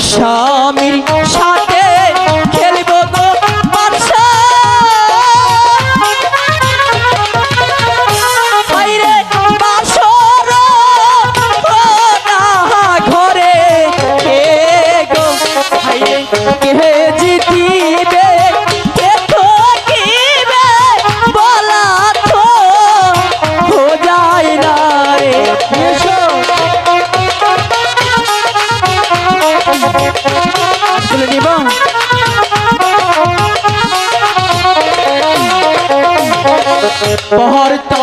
স্বামীর পহর তো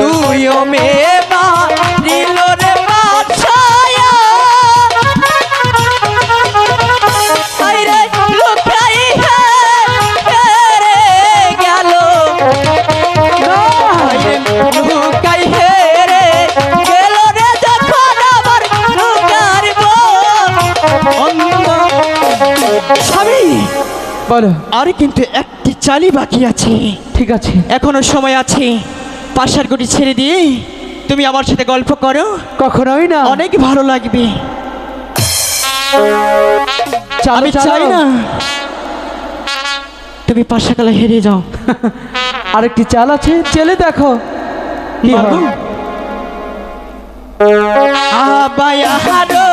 দুইও মেয়ে রে লুকাই হেরে গেল। হাইরে লুকাই হেরে গেল রে যখন আবার লুকারব স্বামী বলো। আর কিন্তু একটি চালি বাকি আছে। ঠিক আছে। এখনও সময় আছে। পাশার গুটি ছেড়ে দিয়ে তুমি আমার সাথে গল্প করো। কখনোই না। অনেক ভালো লাগবে। আমি। চাই না। তুমি পাশাকালা হেরে যাও। আরেকটি চাল আছে চেলে দেখো। কি? আবায়া হারো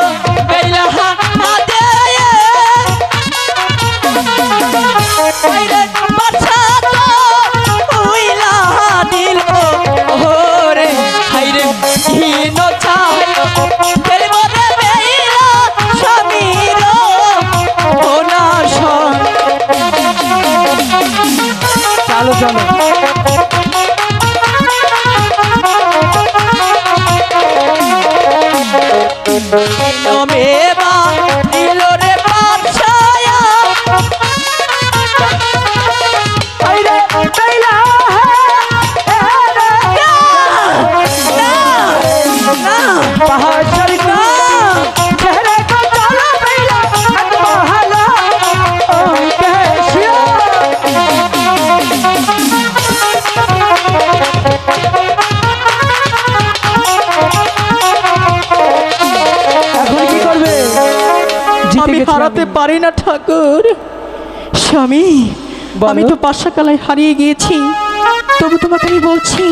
চালো হারাতে। পারি না ঠাকুর স্বামী। আমি তো পাশাকালায় হারিয়ে গিয়েছি তবু তোমাকে আমি বলছি